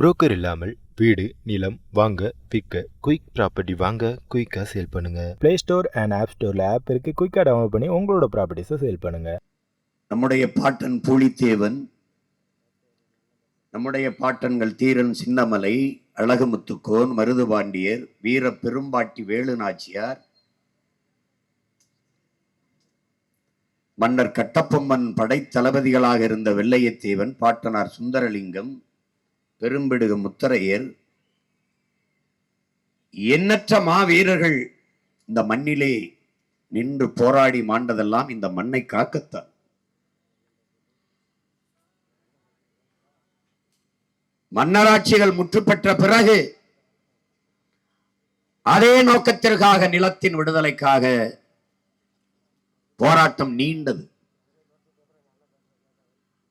Broker இல்லாமல் வீடு நிலம் வாங்க விற்க குயிக் ப்ராப்பர்ட்டி வாங்க குயிக்காக சேல் பண்ணுங்க. ப்ளே ஸ்டோர் அண்ட் ஆப் ஸ்டோரில் ஆப் இருக்கு. குயிக்காக டவுன்லோட் பண்ணி உங்களோட ப்ராப்பர்ட்டிஸை சேல் பண்ணுங்க. நம்முடைய பாட்டன் பூலித்தேவன் நம்முடைய பாட்டன்கள் தீரன் சின்னமலை அழகுமுத்துக்கோன் மருதுபாண்டியர் வீர பெரும்பாட்டி வேலு நாச்சியார் மன்னர் கட்டப்பொம்மன் படைத்தளபதிகளாக இருந்த வெள்ளையத்தேவன் பாட்டனார் சுந்தரலிங்கம் பெரும்பிடுகு முத்தரையர் எண்ணற்ற மாவீரர்கள் இந்த மண்ணிலே நின்று போராடி மாண்டதெல்லாம் இந்த மண்ணை காக்கத்தான். மன்னராட்சிகள் முற்றுப்பெற்ற பிறகு அதே நோக்கத்திற்காக நிலத்தின் விடுதலைக்காக போராட்டம் நீண்டது.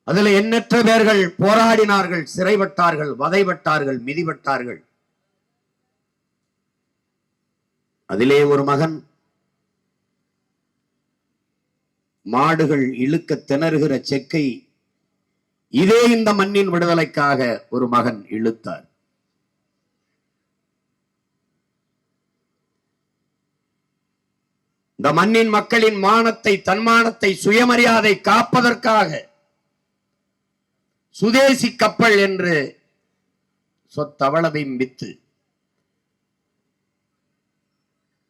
அதுல எண்ணற்ற பேர்கள் போராடினார்கள் சிறைப்பட்டார்கள் வதைப்பட்டார்கள் மிதிப்பட்டார்கள். அதிலே ஒரு மகன் மாடுகள் இழுக்க திணறுகிற செக்கை இதே இந்த மண்ணின் விடுதலைக்காக ஒரு மகன் இழுத்தார். இந்த மண்ணின் மக்களின் மானத்தை தன்மானத்தை சுயமரியாதை காப்பதற்காக சுதேசி கப்பல் என்று சொத்தவளவையும் வித்து.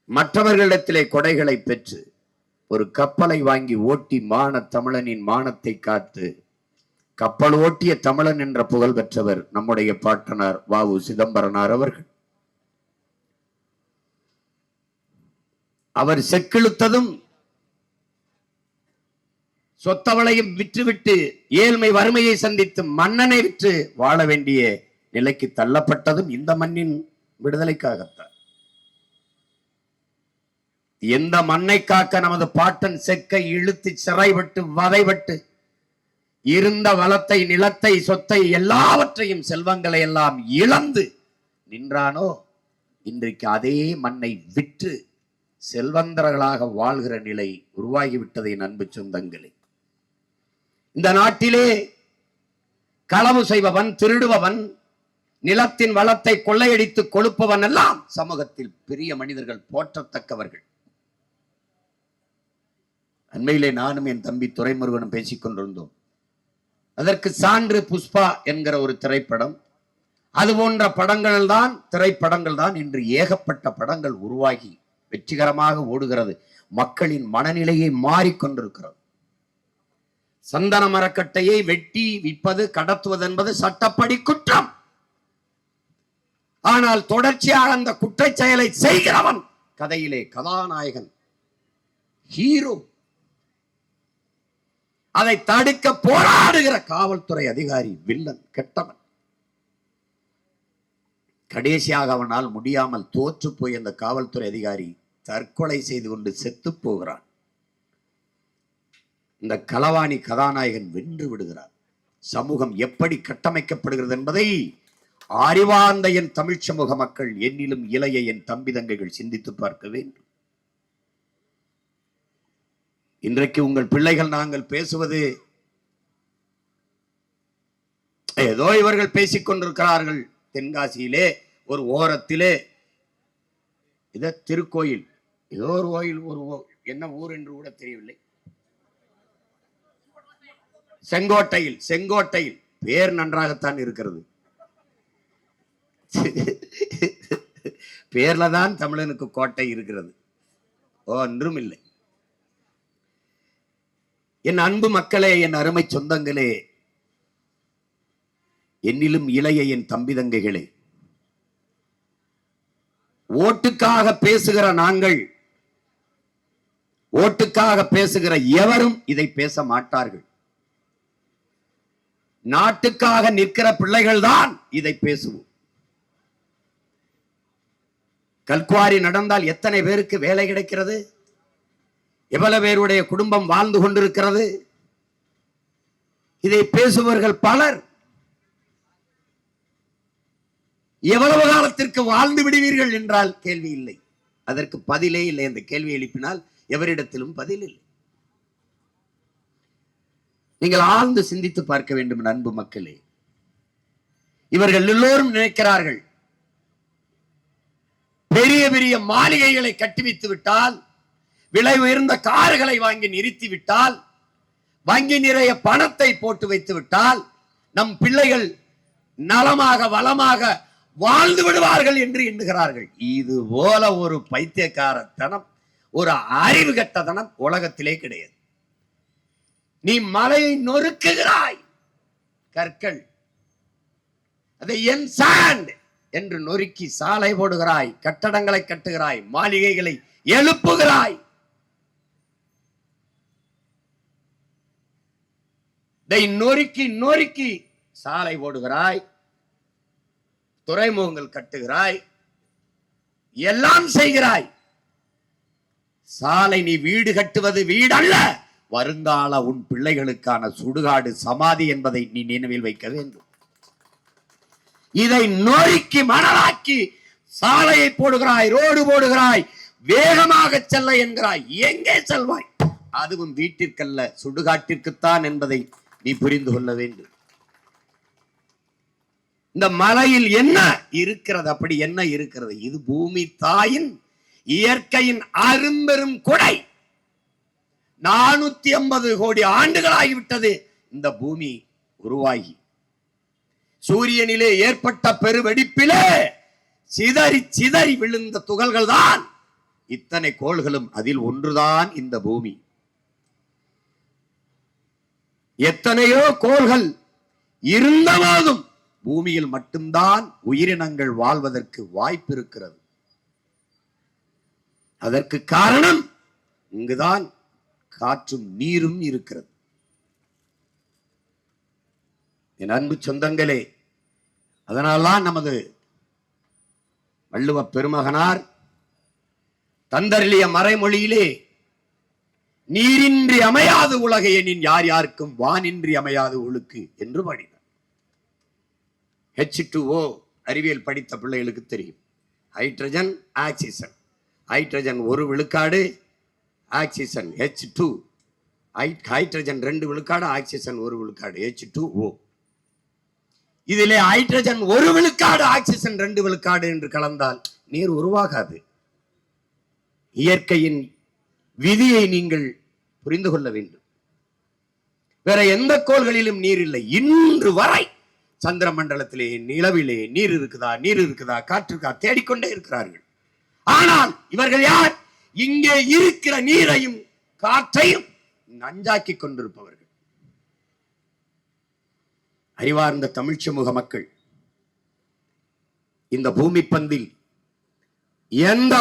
மற்றவர்களிடத்திலே கொடைகளை பெற்று ஒரு கப்பலை வாங்கி ஓட்டி மான தமிழனின் மானத்தை காத்து கப்பல் ஓட்டிய தமிழன் என்ற புகழ் பெற்றவர் நம்முடைய பாட்டனார் வாவு சிதம்பரனார் அவர்கள். அவர் செக்கிழுத்ததும் சொத்தவளையும் விற்றுவிட்டு ஏழ்மை வறுமையை சந்தித்து மன்னனை விற்று வாழ வேண்டிய நிலைக்கு தள்ளப்பட்டதும் இந்த மண்ணின் விடுதலைக்காகத்தான். எந்த மண்ணை காக்க நமது பாட்டன் செக்கை இழுத்து சிறைபட்டு வதைபட்டு இருந்த வளத்தை நிலத்தை சொத்தை எல்லாவற்றையும் செல்வங்களை எல்லாம் இழந்து நின்றானோ இன்றைக்கு அதே மண்ணை விற்று செல்வந்தர்களாக வாழ்கிற நிலை உருவாகிவிட்டதை அன்பு சொந்தங்களே. இந்த நாட்டிலே களவு செய்பவன் திருடுபவன் நிலத்தின் வளத்தை கொள்ளையடித்து கொழுப்பவன் எல்லாம் சமூகத்தில் பெரிய மனிதர்கள் போற்றத்தக்கவர்கள். அண்மையிலே நானும் என் தம்பி துறைமுருகனும் பேசிக் கொண்டிருந்தோம். அதற்கு சான்று புஷ்பா என்கிற ஒரு திரைப்படம். அது போன்ற படங்கள் தான் திரைப்படங்கள் தான் இன்று ஏகப்பட்ட படங்கள் உருவாகி வெற்றிகரமாக ஓடுகிறது. மக்களின் மனநிலையை மாறிக்கொண்டிருக்கிறது சந்தன மரக்கட்டையை வெட்டி விற்பது கடத்துவது என்பது சட்டப்படி குற்றம். ஆனால் தொடர்ச்சியாக அந்த குற்ற செயலை செய்கிறவன் கதையிலே கதாநாயகன் ஹீரோ. அதை தடுக்க போராடுகிற காவல்துறை அதிகாரி வில்லன் கெட்டவன். கடைசியாக அவனால் முடியாமல் தோற்று போய் அந்த காவல்துறை அதிகாரி தற்கொலை செய்து கொண்டு செத்து போகிறான். இந்த களவாணி கதாநாயகன் வென்று விடுகிறார். சமூகம் எப்படி கட்டமைக்கப்படுகிறது என்பதை அறிவார்ந்த என் தமிழ் சமூக மக்கள் என்னிலும் இளைய என் தம்பி தங்கைகள் சிந்தித்து பார்க்க வேண்டும். இன்றைக்கு உங்கள் பிள்ளைகள் நாங்கள் பேசுவது ஏதோ இவர்கள் பேசிக் கொண்டிருக்கிறார்கள். தென்காசியிலே ஒரு ஓரத்திலே இத திருக்கோயில் ஏதோ ஒரு கோயில் ஒரு ஓ- என்ன ஊர் என்று கூட தெரியவில்லை. செங்கோட்டையில் செங்கோட்டையில். பேர் நன்றாகத்தான் இருக்கிறது. பேர்ல தான் தமிழனுக்கு கோட்டை இருக்கிறது. ஒன்றும் இல்லை. என் அன்பு மக்களே என் அருமை சொந்தங்களே என்னிலும் இளைய என் தம்பி தங்கைகளே ஓட்டுக்காக பேசுகிற நாங்கள் ஓட்டுக்காக பேசுகிற எவரும் இதை பேச மாட்டார்கள். நாட்டுக்காக நிற்கிற பிள்ளைகள் தான் இதை பேசுவோம். கல்குவாரி நடந்தால் எத்தனை பேருக்கு வேலை கிடைக்கிறது? எவ்வளவு பேருடைய குடும்பம் வாழ்ந்து கொண்டிருக்கிறது? இதை பேசுபவர்கள் பலர். எவ்வளவு காலத்திற்கு வாழ்ந்து விடுவீர்கள் என்றால் கேள்வி இல்லை. அதற்கு பதிலே இல்லை. அந்த கேள்வி எழுப்பினால் எவரிடத்திலும் பதில் இல்லை. நீங்கள் ஆழ்ந்து சிந்தித்து பார்க்க வேண்டும் அன்பு மக்களே. இவர்கள் எல்லோரும் நினைக்கிறார்கள் பெரிய பெரிய மாளிகைகளை கட்டிவித்து விட்டால் விலை உயர்ந்த கார்களை வாங்கி நிறுத்தி விட்டால் வங்கி நிறைய பணத்தை போட்டு வைத்து விட்டால் நம் பிள்ளைகள் நலமாக வளமாக வாழ்ந்து விடுவார்கள் என்று எண்ணுகிறார்கள். இது போல ஒரு பைத்தியக்காரத்தனம் ஒரு அறிவு கட்டதனம் உலகத்திலே கிடையாது. நீ மலையை நொறுக்குகிறாய். கற்கள். அதை என் சாண்ட் என்று நொறுக்கி சாலை போடுகிறாய் கட்டடங்களை கட்டுகிறாய் மாளிகைகளை எழுப்புகிறாய். இதை நொறுக்கி நொறுக்கி சாலை போடுகிறாய் துறைமுகங்கள் கட்டுகிறாய் எல்லாம் செய்கிறாய். சாலை நீ வீடு கட்டுவது வீடல்ல. வருங்கால உன் பிள்ளைகளுக்கான சுடுகாடு சமாதி என்பதை நீ நினைவில் வைக்க வேண்டும். இதை நோய்க்கு மணலாக்கி சாலையை போடுகிறாய் ரோடு போடுகிறாய் வேகமாக செல்ல என்கிறாய் எங்கே செல்வாய்? அதுவும் வீட்டிற்கல்ல சுடுகாட்டிற்குத்தான் என்பதை நீ புரிந்து கொள்ள வேண்டும். இந்த மலையில் என்ன இருக்கிறது? அப்படி என்ன இருக்கிறது? இது பூமி தாயின் இயற்கையின் அரும்பெரும் கொடை. நானூத்தி ஐம்பது கோடி ஆண்டுகளாகிவிட்டது. இந்த பூமி உருவாகி. சூரியனிலே ஏற்பட்ட பெருவெடிப்பிலே சிதறி சிதறி விழுந்த துகள்கள் தான் இத்தனை கோள்களும் அதில் ஒன்றுதான் இந்த பூமி. எத்தனையோ கோள்கள் இருந்தபோதும் பூமியில் மட்டும்தான் உயிரினங்கள் வாழ்வதற்கு வாய்ப்பு இருக்கிறது அதற்கு காரணம் இங்குதான் காற்றும் நீரும் இருக்கிறது. என் அன்பு சொந்தங்களே அதனால்தான் நமது வள்ளுவ பெருமகனார் தந்தருளிய மறைமொழியிலே நீரின்றி அமையாது உலக எனின் யார் யாருக்கும் வானின்றி அமையாது ஒழுக்கு என்று பாடினார். ஹெச் டு ஓ அறிவியல் படித்த பிள்ளைகளுக்கு தெரியும். ஹைட்ரஜன் ஆக்சிஜன் ஹைட்ரஜன் ஒரு விழுக்காடு ஆக்சிஜன் ஹெச் டூ ஹைட்ரஜன் ரெண்டு விழுக்காடு ஆக்சிஜன் ஒரு விழுக்காடு ஹெச் டூ ஓ இதிலே ஹைட்ரஜன் ஒரு விழுக்காடு ஆக்சிஜன் ரெண்டு விழுக்காடு என்று கலந்தால் நீர் உருவாகாது. இயற்கையின் விதியை நீங்கள் புரிந்து கொள்ள வேண்டும். வேற எந்த கோள்களிலும் நீர் இல்லை. இன்று வரை சந்திர மண்டலத்திலே நிலவிலே நீர் இருக்குதா நீர் இருக்குதா காற்று இருக்கா தேடிக்கொண்டே இருக்கிறார்கள். ஆனால் இவர்கள் யார்? இங்கே இருக்கிற நீரையும் காற்றையும் நஞ்சாக்கி கொண்டிருப்பவர்கள். அறிவார்ந்த தமிழ் சமூக மக்கள் இந்த பூமி பந்தில் எந்த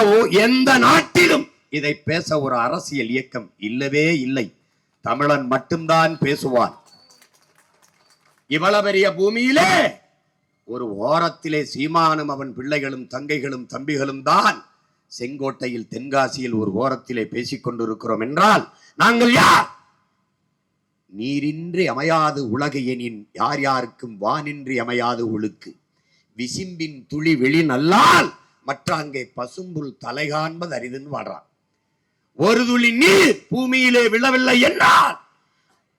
எந்த நாட்டிலும் இதை பேச ஒரு அரசியல் இயக்கம் இல்லவே இல்லை. தமிழன் மட்டும்தான் பேசுவான். இவ்வளவு பெரிய பூமியிலே ஒரு ஓரத்திலே சீமானும் அவன் பிள்ளைகளும் தங்கைகளும் தம்பிகளும் தான் செங்கோட்டையில் தென்காசியில் ஒரு ஓரத்திலே பேசிக் கொண்டிருக்கிறோம் என்றால் நாங்கள் யார்? நீரின்றி அமையாது உலகு யார் யாருக்கும் வானின்றி அமையாது ஒழுக்கு. விசிம்பின் துளி வெளி நல்லால் மற்ற அங்கே பசும்புல் தலை காண்பது அரிதுன்னு வாடுறான் ஒரு துளி நீர் பூமியிலே விழவில்லை என்றால்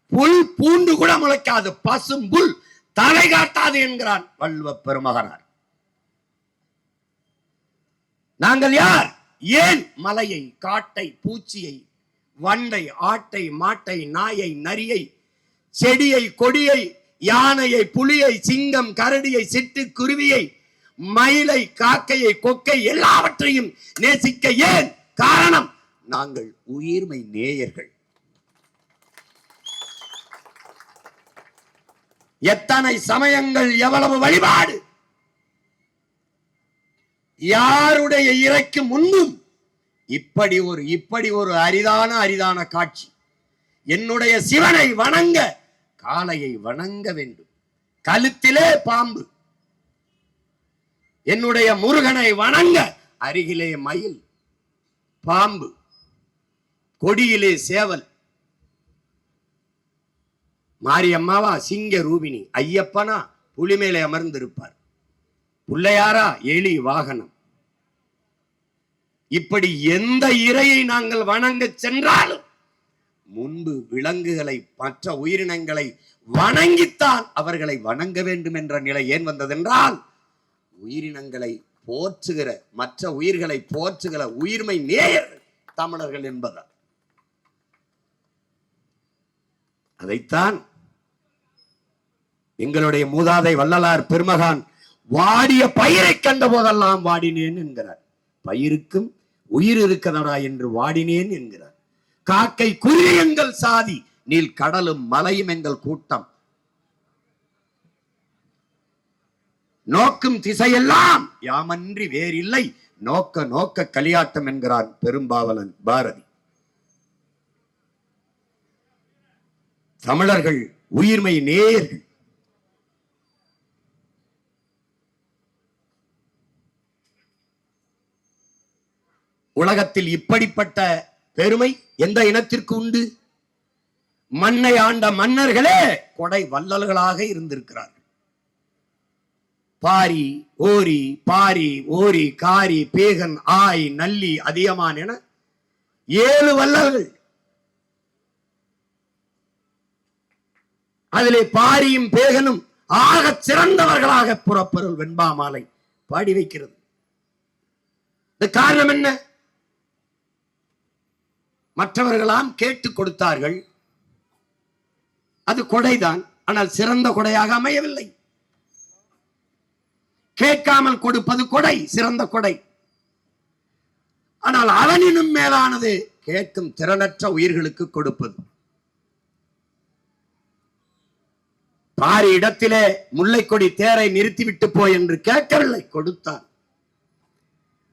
புல் பூண்டு கூட முளைக்காது பசும்புல் தலை காட்டாது என்கிறான் வள்ளுவ பெருமகனார். நாங்கள் யார்? ஏன்? மலையை காட்டை பூச்சியை வண்டை ஆட்டை மாட்டை நாயை நரியை செடியை கொடியை யானையை புலியை சிங்கம் கரடியை சிட்டு குருவியை மயிலை காக்கையை கொக்கை எல்லாவற்றையும் நேசிக்க ஏன் காரணம்? நாங்கள் உயிர்மை நேயர்கள். எத்தனை சமயங்கள் எவ்வளவு வழிபாடு யாருடைய இறைக்கு முன்னும் இப்படி ஒரு இப்படி ஒரு அரிதான அரிதான காட்சி. என்னுடைய சிவனை வணங்க காளையை வணங்க வேண்டும். கழுத்திலே பாம்பு. என்னுடைய முருகனை வணங்க அருகிலே மயில் பாம்பு. கொடியிலே சேவல். மாரியம்மாவா சிங்க ரூபினி ஐயப்பனா புலி மேலே அமர்ந்திருப்பார். பிள்ளையாரா எலி வாகனம். இப்படி எந்த இறையை நாங்கள் வணங்க சென்றாலும் முன்பு விலங்குகளை மற்ற உயிரினங்களை வணங்கித்தான் அவர்களை வணங்க வேண்டும் என்ற நிலை ஏன் வந்ததென்றால் உயிரினங்களை போற்றுகிற மற்ற உயிர்களை போற்றுகிற உயிர்மை நேயர் தமிழர்கள் என்பதால். அதைத்தான் எங்களுடைய மூதாதை வள்ளலார் பெருமகான் வாடிய பயிரை கண்ட போதெல்லாம் வாடினேன் என்கிறார். பயிருக்கும் உயிர் இருக்கதடா என்று வாடினேன் என்கிறார். காக்கை குருவி எங்கள் சாதி நீல் கடலும் மலையும் எங்கள் கூட்டம். நோக்கும் திசையெல்லாம் யாமன்றி வேறில்லை நோக்க நோக்க களியாட்டம் என்கிறான் பெரும்பாவலன் பாரதி. தமிழர்கள் உயிர்மை நேயர்கள். உலகத்தில் இப்படிப்பட்ட பெருமை எந்த இனத்திற்கு உண்டு? மண்ணை ஆண்ட மன்னர்களே கொடை வல்லல்களாக இருந்திருக்கிறார்கள். பாரி ஓரி பாரி ஓரி காரி பேகன் ஆய் நல்லி அதியமான் என ஏழு வல்லல்கள் அதிலே பாரியும் பேகனும் ஆகச் சிறந்தவர்களாக புறப்பொருள் வெண்பாமாலை பாடி வைக்கிறது. இந்த காரணம் என்ன? மற்றவர்களாம் கேட்டு கொடுத்தார்கள். அது கொடைதான் ஆனால் சிறந்த கொடையாக அமையவில்லை. கேட்காமல் கொடுப்பது கொடை சிறந்த கொடை. ஆனால் அவனினும் மேலானது கேட்கும் திறனற்ற உயிர்களுக்கு கொடுப்பது. பாரி இடத்திலே முல்லைக்கொடி தேரை நிறுத்திவிட்டு போய் என்று கேட்கவில்லை கொடுத்தான்.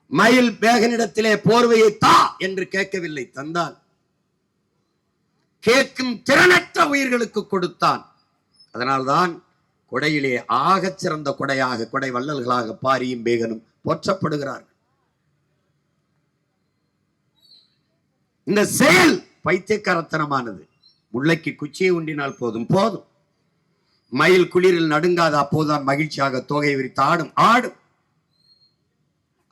மயில் பேகனிடத்திலே போர்வையை தா என்று கேட்கவில்லை தந்தான் கேட்கும் திறனற்ற உயிர்களுக்கு கொடுத்தான். அதனால்தான் கொடையிலே ஆகச் சிறந்த கொடையாக கொடை வள்ளல்களாக பாரியும் பேகனும் போற்றப்படுகிறார்கள். இந்த செயல் பைத்தியக்காரத்தனமானது. முல்லைக்கு குச்சியை உண்டினால் போதும் போதும். மயில் குளிரில் நடுங்காத அப்போதுதான் மகிழ்ச்சியாக தோகை விரித்து ஆடும் ஆடும்.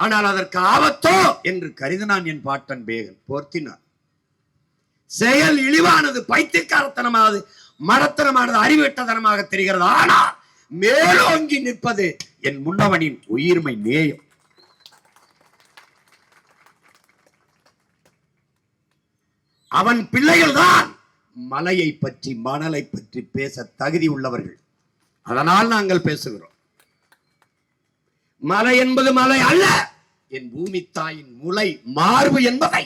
ஆனால் அதற்கு ஆபத்தோ என்று கருதினான் என் பாட்டன் பேகன். போர்த்தினான். செயல் இழிவானது பைத்தியக்காரத்தனமானது மடத்தனமானது அறிவிட்டதனமாக தெரிகிறது. ஆனால் மேலோங்கி நிற்பது என் முன்னவனின் உயிர்மை நேயம். அவன் பிள்ளைகள் தான் மலையை பற்றி மணலை பற்றி பேச தகுதி உள்ளவர்கள். அதனால் நாங்கள் பேசுகிறோம். மலை என்பது மலை அல்ல. என் பூமி தாயின் முளை மார்பு என்பதை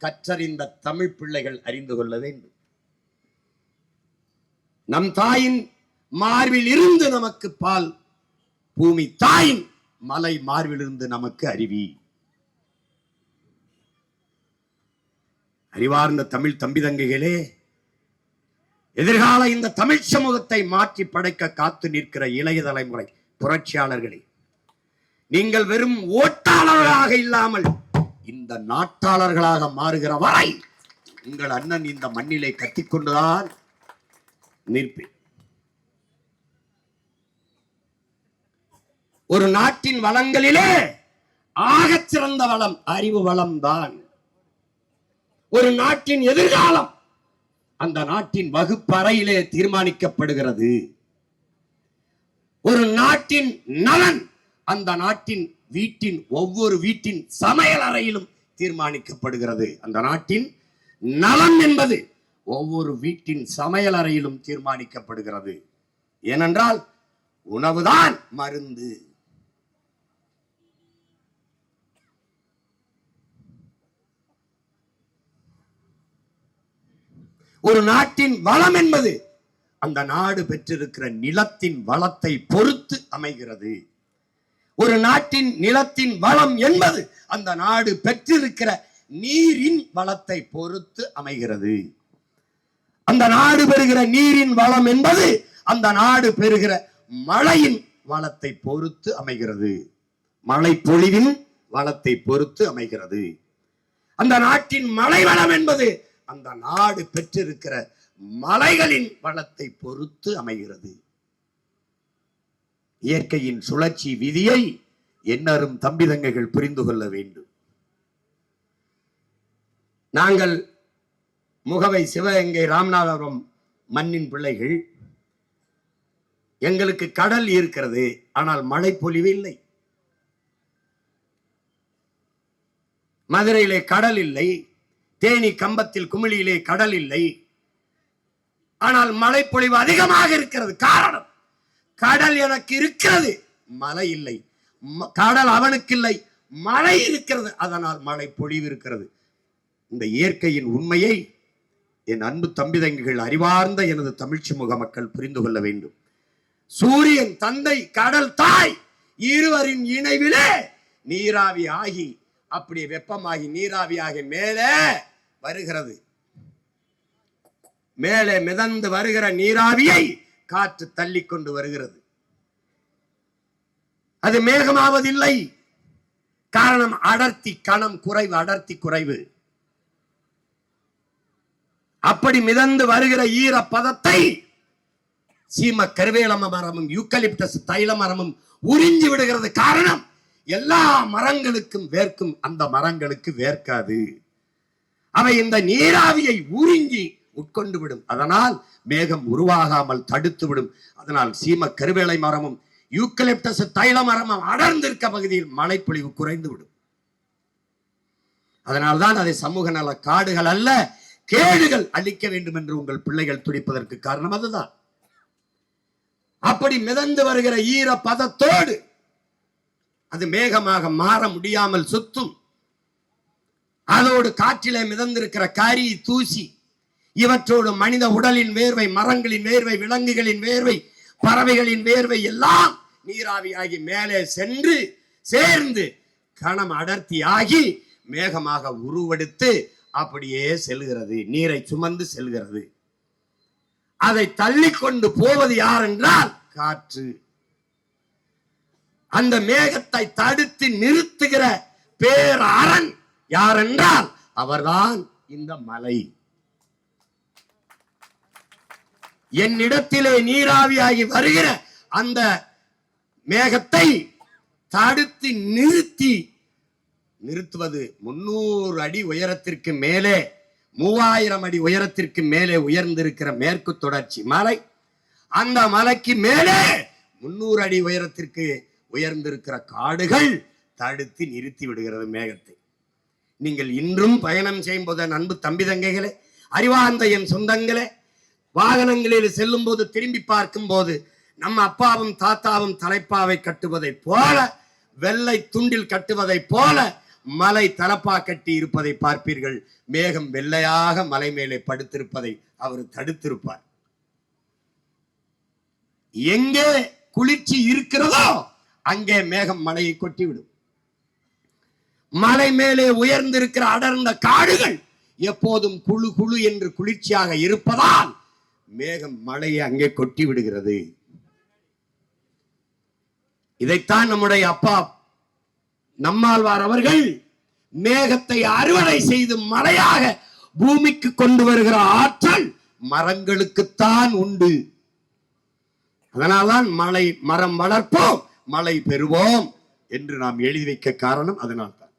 கற்றறிந்த தமிழ் பிள்ளைகள் அறிந்து கொள்ள வேண்டும். நம் தாயின் மார்பில் இருந்து நமக்கு பால் பூமி தாயின் மலை மார்பிலிருந்து நமக்கு அறிவி அறிவார்ந்த தமிழ் தம்பி தங்கைகளே எதிர்கால இந்த தமிழ் சமூகத்தை மாற்றி படைக்க காத்து நிற்கிற இளைய தலைமுறை புரட்சியாளர்களே நீங்கள் வெறும் ஓட்டாளர்களாக இல்லாமல் இந்த நாட்டாளர்களாக மாறுகிற வரை உங்கள் அண்ணன் இந்த மண்ணிலை கத்திக்கொண்டுதான் நிற்பேன். ஒரு நாட்டின் வளங்களிலே ஆகச் சிறந்த வளம் அறிவு வளம் தான். ஒரு நாட்டின் எதிர்காலம் அந்த நாட்டின் வகுப்பறையிலே தீர்மானிக்கப்படுகிறது. ஒரு நாட்டின் நலன் அந்த நாட்டின் வீட்டின் ஒவ்வொரு வீட்டின் சமையல் அறையிலும் தீர்மானிக்கப்படுகிறது. அந்த நாட்டின் நலம் என்பது ஒவ்வொரு வீட்டின் சமையல் அறையிலும் தீர்மானிக்கப்படுகிறது. ஏனென்றால் உணவுதான் மருந்து. ஒரு நாட்டின் வளம் என்பது அந்த நாடு பெற்றிருக்கிற நிலத்தின் வளத்தை பொறுத்து அமைகிறது. ஒரு நாட்டின் நிலத்தின் வளம் என்பது அந்த நாடு பெற்றிருக்கிற நீரின் வளத்தை பொறுத்து அமைகிறது. அந்த நாடு பெறுகிற நீரின் வளம் என்பது அந்த நாடு பெறுகிற மழையின் வளத்தை பொறுத்து அமைகிறது. மழை பொழிவின் வளத்தை பொறுத்து அமைகிறது. அந்த நாட்டின் மழை வளம் என்பது அந்த நாடு பெற்றிருக்கிற மலைகளின் வளத்தை பொறுத்து அமைகிறது. இயற்கையின் சுழற்சி விதியை என்னரும் தம்பிதங்கைகள் புரிந்து கொள்ள வேண்டும். நாங்கள் முகவை சிவகங்கை ராமநாதபுரம் மண்ணின் பிள்ளைகள். எங்களுக்கு கடல் இருக்கிறது ஆனால் மழை பொழிவு இல்லை. மதுரையிலே கடல் இல்லை தேனி கம்பத்தில் குமிழியிலே கடல் இல்லை. ஆனால் மழை பொழிவு அதிகமாக இருக்கிறது. காரணம் கடல் எனக்கு இருக்கிறது. மழை இல்லை. ம- கடல் அவனுக்கு இல்லை மழை இருக்கிறது. அதனால் மழை பொழிவு இருக்கிறது. இந்த இயற்கையின் உண்மையை என் அன்பு தம்பிதங்கிகள் அறிவார்ந்த எனது தமிழ்ச்சி முக மக்கள் புரிந்து கொள்ள வேண்டும். சூரியன் தந்தை கடல் தாய் இருவரின் இணைவிலே நீராவி ஆகி அப்படி வெப்பமாகி நீராவியாகி மேலே வருகிறது. மேலே மிதந்து வருகிற நீராவியை காற்று தள்ளி கொண்டு வருகிறது. அது மேகமாவதில்லை. காரணம் அடர்த்தி கணம் குறைவு அடர்த்தி குறைவு. அப்படி மிதந்து வருகிற ஈர பதத்தை சீம கருவேலம மரமும் யூக்கலிப்டஸ் தைல மரமும் உறிஞ்சி விடுகிறது. காரணம் எல்லா மரங்களுக்கும் வேர்க்கும் அந்த மரங்களுக்கு வேர்க்காது. அவை இந்த நீராவியை உறிஞ்சி உட்கொண்டு விடும். அதனால் மேகம் உருவாகாமல் தடுத்து விடும் அதனால் சீம கருவேலை மரமும் யூக்கலிப்டஸ் தைல மரமும் அடர்ந்திருக்க பகுதியில் மழைப்பொழிவு குறைந்து விடும் அதனால்தான் அதை சமூக நல காடுகள் அல்ல கேடுகள் அழிக்க வேண்டும் என்று உங்கள் பிள்ளைகள் துடிப்பதற்கு காரணம் அதுதான். அப்படி மிதந்து வருகிற ஈர பதத்தோடு அது மேகமாக மாற முடியாமல் சுத்தும். அதோடு காற்றிலே மிதந்திருக்கிற காரி தூசி இவற்றோடு மனித உடலின் வேர்வை மரங்களின் வேர்வை விலங்குகளின் வேர்வை பறவைகளின் வேர்வை எல்லாம் நீராவியாகி மேலே சென்று சேர்ந்து கணம் அடர்த்தியாகி மேகமாக உருவெடுத்து அப்படியே செல்கிறது. நீரை சுமந்து செல்கிறது. அதை தள்ளி கொண்டு போவது யார் என்றால் காற்று. அந்த மேகத்தை தடுத்து நிறுத்துகிற பேரரண் யார் என்றால் அவர்தான் இந்த மலை. என்னிடத்திலே நீராவியாகி வருகிற அந்த மேகத்தை தடுத்து நிறுத்தி நிறுத்துவது முன்னூறு அடி உயரத்திற்கு மேலே மூவாயிரம் அடி உயரத்திற்கு மேலே உயர்ந்திருக்கிற மேற்கு தொடர்ச்சி மலை அந்த மலைக்கு மேலே முன்னூறு அடி உயரத்திற்கு உயர்ந்திருக்கிற காடுகள் தடுத்து நிறுத்தி விடுகிறது மேகத்தை. நீங்கள் இன்றும் பயணம் செய்யும் போது அன்பு தம்பி தங்கைகளே அறிவார்ந்த என் சொந்தங்களே வாகனங்களில் செல்லும் போது திரும்பி பார்க்கும் போது நம்ம அப்பாவும் தாத்தாவும் தலைப்பாவை கட்டுவதைப் போல வெள்ளை துண்டில் கட்டுவதைப் போல மலை தலப்பா கட்டி இருப்பதை பார்ப்பீர்கள். மேகம் வெள்ளையாக மலை மேலே படுத்திருப்பதை அவர் தடுத்திருப்பார். எங்கே குளிர்ச்சி இருக்கிறதோ அங்கே மேகம் மலையை கொட்டிவிடும். மலை மேலே உயர்ந்திருக்கிற அடர்ந்த காடுகள் எப்போதும் குழு குழு என்று குளிர்ச்சியாக இருப்பதால் மேகம் மழையை அங்கே கொட்டி விடுகிறது. இதைத்தான் நம்முடைய அப்பா நம்மாழ்வார் அவர்கள் மேகத்தை அறுவடை செய்து மழையாக பூமிக்கு கொண்டு வருகிற ஆற்றல் மரங்களுக்குத்தான் உண்டு. அதனால்தான் மழை மரம் வளர்ப்போம் மழை பெறுவோம் என்று நாம் எழுதி வைக்க காரணம் அதனால்தான்.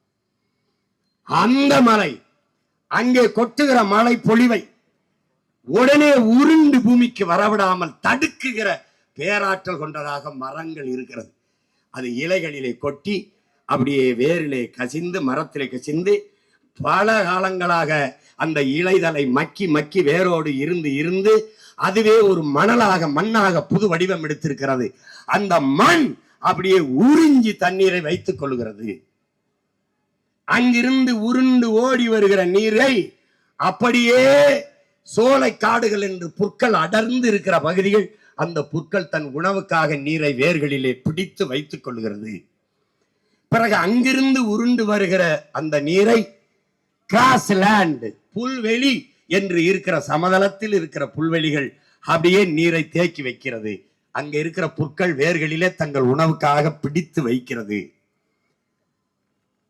அந்த மலை அங்கே கொட்டுகிற மழை பொழிவை உடனே உருண்டு பூமிக்கு வரவிடாமல் தடுக்குகிற பேராற்றல் கொண்டதாக மரங்கள் இருக்கிறது. அது இலைகளிலே கொட்டி அப்படியே வேரிலே கசிந்து மரத்திலே கசிந்து பல காலங்களாக அந்த இலைதலை மக்கி மக்கி வேரோடு இருந்து இருந்து அதுவே ஒரு மணலாக மண்ணாக புது வடிவம் எடுத்திருக்கிறது. அந்த மண் அப்படியே உறிஞ்சி தண்ணீரை வைத்துக் கொள்கிறது. அங்கிருந்து உருண்டு ஓடி வருகிற நீரை அப்படியே சோலை காடுகள் என்று புற்கள் அடர்ந்து இருக்கிற பகுதிகள் அந்த புற்கள் தன் உணவுக்காக நீரை வேர்களிலே பிடித்து வைத்துக் கொள்கிறது. பிறகு அங்கிருந்து உருண்டு வருகிற அந்த நீரை கிராஸ் லேண்ட் புல்வெளி என்று இருக்கிற சமதளத்தில் இருக்கிற புல்வெளிகள் அப்படியே நீரை தேக்கி வைக்கிறது. அங்க இருக்கிற புற்கள் வேர்களிலே தங்கள் உணவுக்காக பிடித்து வைக்கிறது.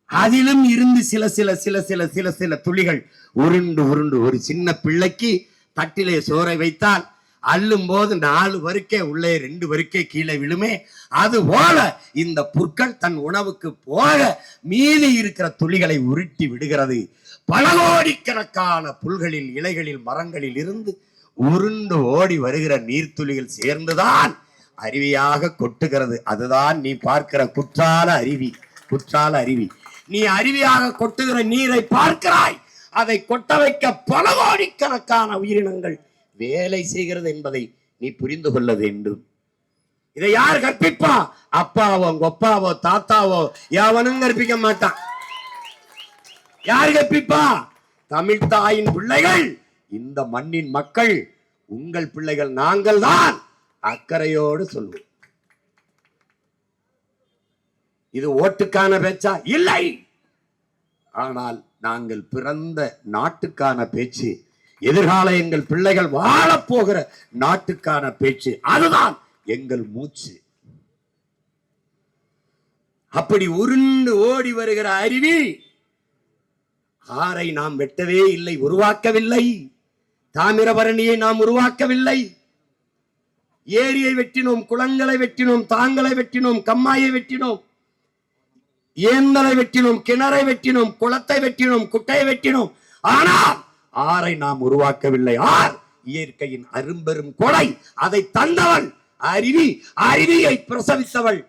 அதிலும் இருந்து சில சில சில சில சில சில துளிகள் உருண்டு உருண்டு ஒரு சின்ன பிள்ளைக்கு தட்டிலே சோறை வைத்தால் அள்ளும் போது நாலு வரிக்கை உள்ளே ரெண்டு வரிக்கை கீழே விழுமே அது போல இந்த புற்கள் தன் உணவுக்கு போக மீதி இருக்கிற துளிகளை உருட்டி விடுகிறது. பல கோடிக்கணக்கான புல்களில் இலைகளில் மரங்களில் இருந்து உருண்டு ஓடி வருகிற நீர்த்துளிகள் சேர்ந்துதான் அருவியாக கொட்டுகிறது. அதுதான் நீ பார்க்கிற குற்றால அருவி குற்றால அருவி. நீ அருவியாக கொட்டுகிற நீரை பார்க்கிறாய். அதை கொட்ட வைக்க பல கோடிக்கணக்கான உயிரினங்கள் வேலை செய்கிறது என்பதை நீ புரிந்து கொள்ள வேண்டும். இதை யார் கற்பிப்பா? அப்பாவோ கொப்பாவோ தாத்தாவோ எவனும் கற்பிக்க மாட்டான். யார் கற்பிப்பா? தமிழ் தாயின் பிள்ளைகள் இந்த மண்ணின் மக்கள் உங்கள் பிள்ளைகள் நாங்கள் தான் அக்கறையோடு சொல்லுவோம். இது ஓட்டுக்கான பேச்சா? இல்லை. ஆனால் நாங்கள் பிறந்த நாட்டுக்கான பேச்சு எதிர்கால எங்கள் பிள்ளைகள் வாழப்போகிற நாட்டுக்கான பேச்சு அதுதான் எங்கள் மூச்சு. அப்படி உருண்டு ஓடி வருகிற அருவி ஆறை நாம் வெட்டவே இல்லை உருவாக்கவில்லை. தாமிரபரணியை நாம் உருவாக்கவில்லை. ஏரியை வெட்டினோம் குளங்களை வெட்டினோம் தாங்களை வெட்டினோம் கம்மாயை வெட்டினோம். ஏந்தலை வெட்டினோம் கிணறை வெட்டினோம் குளத்தை வெட்டினோம் குட்டையை வெட்டினோம். ஆனால் ஆறை நாம் உருவாக்கவில்லை. ஆர் இயற்கையின் அரும்பெரும் கொலை. அதை தந்தவள் அருவி அருவியை பிரசவித்தவள்.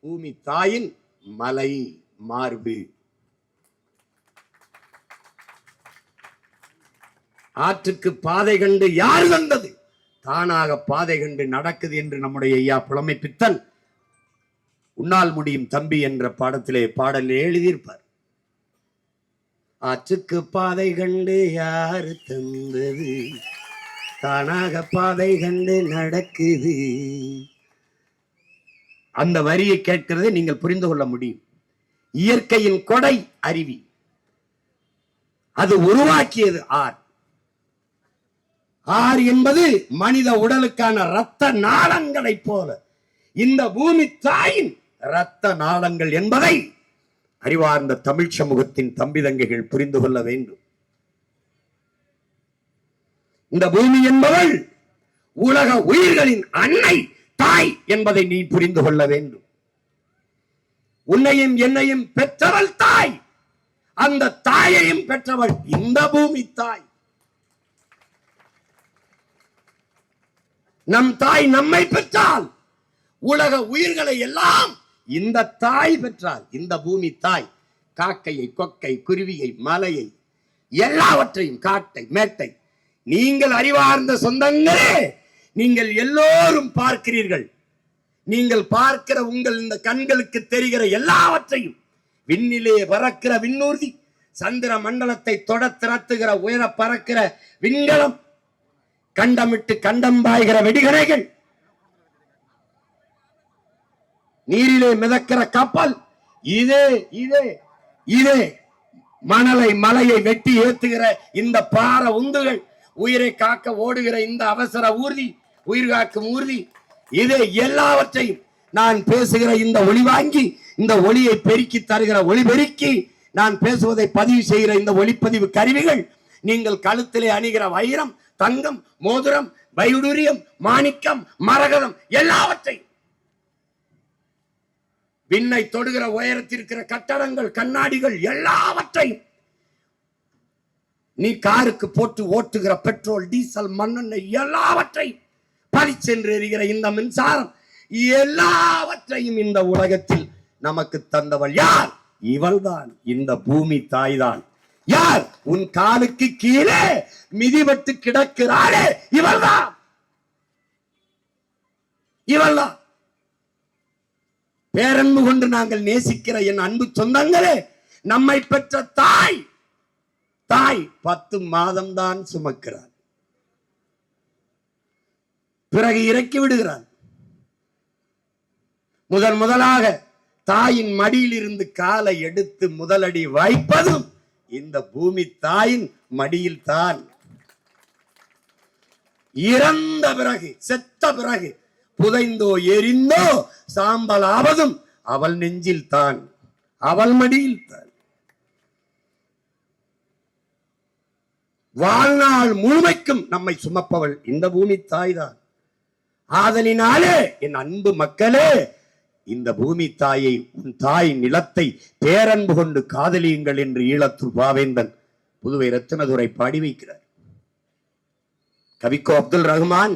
பூமி தாயின் மலை மார்பு. ஆற்றுக்கு பாதை கண்டு யார் வந்தது? தானாக பாதை கண்டு நடக்குது என்று நம்முடைய ஐயா புலமை பித்தன் உன்னால் முடியும் தம்பி என்ற பாடத்திலே பாடல் எழுதியிருப்பார். ஆற்றுக்கு பாதை கண்டு யாரு தந்தது? தானாக பாதை கண்டு நடக்குது. அந்த வரியை கேட்கிறதை நீங்கள் புரிந்து கொள்ள முடியும். இயற்கையின் கொடை அருவி. அது உருவாக்கியது ஆர். ஆர் என்பது மனித உடலுக்கான இரத்த நாளங்களைப் போல. இந்த பூமி தாயின் இரத்த நாளங்கள் என்பதை அறிவார்ந்த தமிழ் சமூகத்தின் தம்பி தங்கைகள் புரிந்து கொள்ள வேண்டும். இந்த பூமி என்பவள் உலக உயிர்களின் அன்னை தாய் என்பதை நீ புரிந்து கொள்ள வேண்டும். உன்னையும் என்னையும் பெற்றவள் தாய் அந்த தாயையும் பெற்றவள் இந்த பூமி தாய். நம் தாய் நம்மை பெற்றால் உலக உயிர்களை எல்லாம் இந்த தாய் பெற்றால் இந்த பூமி தாய் காக்கையை கொக்கை குருவியை மலையை எல்லாவற்றையும் காட்டை மேட்டை நீங்கள் அறிவார்ந்த சொந்தங்களே நீங்கள் எல்லோரும் பார்க்கிறீர்கள். நீங்கள் பார்க்கிற உங்கள் இந்த கண்களுக்கு தெரிகிற எல்லாவற்றையும் விண்ணிலே பறக்கிற விண்ணூர்தி சந்திர மண்டலத்தை தொட திறத்துகிற உயர பறக்கிற விண்கலம் கண்டமிட்டு கண்டம் பாய்கிற வெடிகரைகள் நீரிலே மிதக்கிற கப்பல். இதே இதே இதே மணலை மலையை வெட்டி ஏத்துகிற இந்த பார உந்துகள் உயிரை காக்க ஓடுகிற இந்த அவசர ஊர்தி உயிர் காக்கும் ஊர்தி இது எல்லாவற்றையும் நான் பேசுகிற இந்த ஒளி வாங்கி இந்த ஒளியை பெருக்கி தருகிற ஒளி பெருக்கி நான் பேசுவதை பதிவு செய்கிற இந்த ஒளிப்பதிவு கருவிகள் நீங்கள் கழுத்திலே அணிகிற வைரம் தங்கம் மோதிரம் வைடூரியம் மாணிக்கம் மரகதம் எல்லாவற்றையும் விண்ணை தொடுகிற உயரத்திருக்கிற கட்டடங்கள் கண்ணாடிகள் எல்லாவற்றையும் நீ காருக்கு போட்டு ஓட்டுகிற பெட்ரோல் டீசல் மண்ணெண்ணெய் எல்லாவற்றையும் பறிச்சென்று எறிகிற இந்த மின்சாரம் எல்லாவற்றையும் இந்த உலகத்தில் நமக்கு தந்தவள் யார்? இவள்தான் இந்த பூமி தாய் தான் யார்? உன் காலுக்கு கீழே மிதிபட்டு கிடக்கிறாளே இவள்தான். இவள்தான். பேரன்பு கொண்டு நாங்கள் நேசிக்கிற என் அன்பு சொந்தங்களே நம்மை பெற்ற தாய் தாய் பத்து மாதம் தான் சுமக்கிறார் பிறகு இறக்கி விடுகிறார் முதன் முதலாக தாயின் மடியில் இருந்து காலை எடுத்து முதலடி வைப்பதும் இந்த பூமி தாயின் மடியில் தான் இறந்த பிறகு செத்த பிறகு புதைந்தோ எரிந்தோ சாம்பல் ஆவதும் அவள் நெஞ்சில் தான் அவள் மடியில் தான். வாழ்நாள் முழுமைக்கும் நம்மை சுமப்பவள் இந்த பூமி தாய் தான் ஆதலினாலே என் அன்பு மக்களே இந்த பூமி தாயை உன் தாய் நிலத்தை பேரன்பு கொண்டு காதலியுங்கள் என்று ஈழத்துள் பாவேந்தன் புதுவை ரத்தினதுரை பாடி வைக்கிறார் கவிக்கோ அப்துல் ரஹ்மான்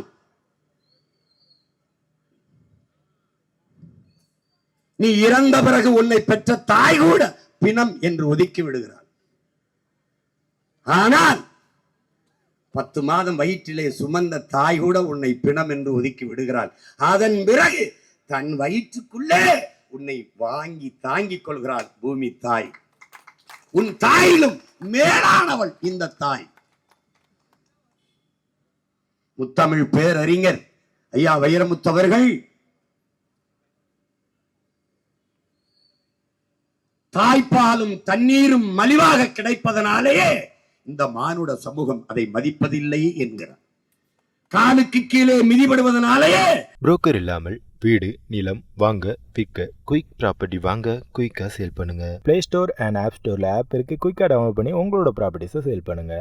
நீ இறந்த பிறகு உன்னை பெற்ற தாய் கூட பிணம் என்று ஒதுக்கி விடுகிறார் ஆனால் பத்து மாதம் வயிற்றிலே சுமந்த தாய் கூட உன்னை பிணம் என்று ஒதுக்கி விடுகிறாள். அதன் பிறகு தன் வயிற்றுக்குள்ளே உன்னை வாங்கி தாங்கிக் கொள்கிறாள் பூமி தாய். உன் தாயிலும் மேலானவள் இந்த தாய். முத்தமிழ் பேரறிஞர் ஐயா வைரமுத்தவர்கள் தாய்ப்பாலும் தண்ணீரும் மலிவாக கிடைப்பதனாலேயே இந்த மானுட சமூகம் அதை மதிப்பதில்லை என்கிறார். காலுக்கு கீழே மிதிபடுவதனாலேயே புரோக்கர் இல்லாமல் வீடு நிலம் வாங்க விற்க குயிக் ப்ராப்பர்ட்டி வாங்க குயிக்காக சேல் பண்ணுங்க. ப்ளே ஸ்டோர் அண்ட் ஆப் ஸ்டோரில் ஆப் இருக்கு. குயிக்காக டவுன்லோட் பண்ணி உங்களோட ப்ராப்பர்ட்டிஸை சேல் பண்ணுங்க.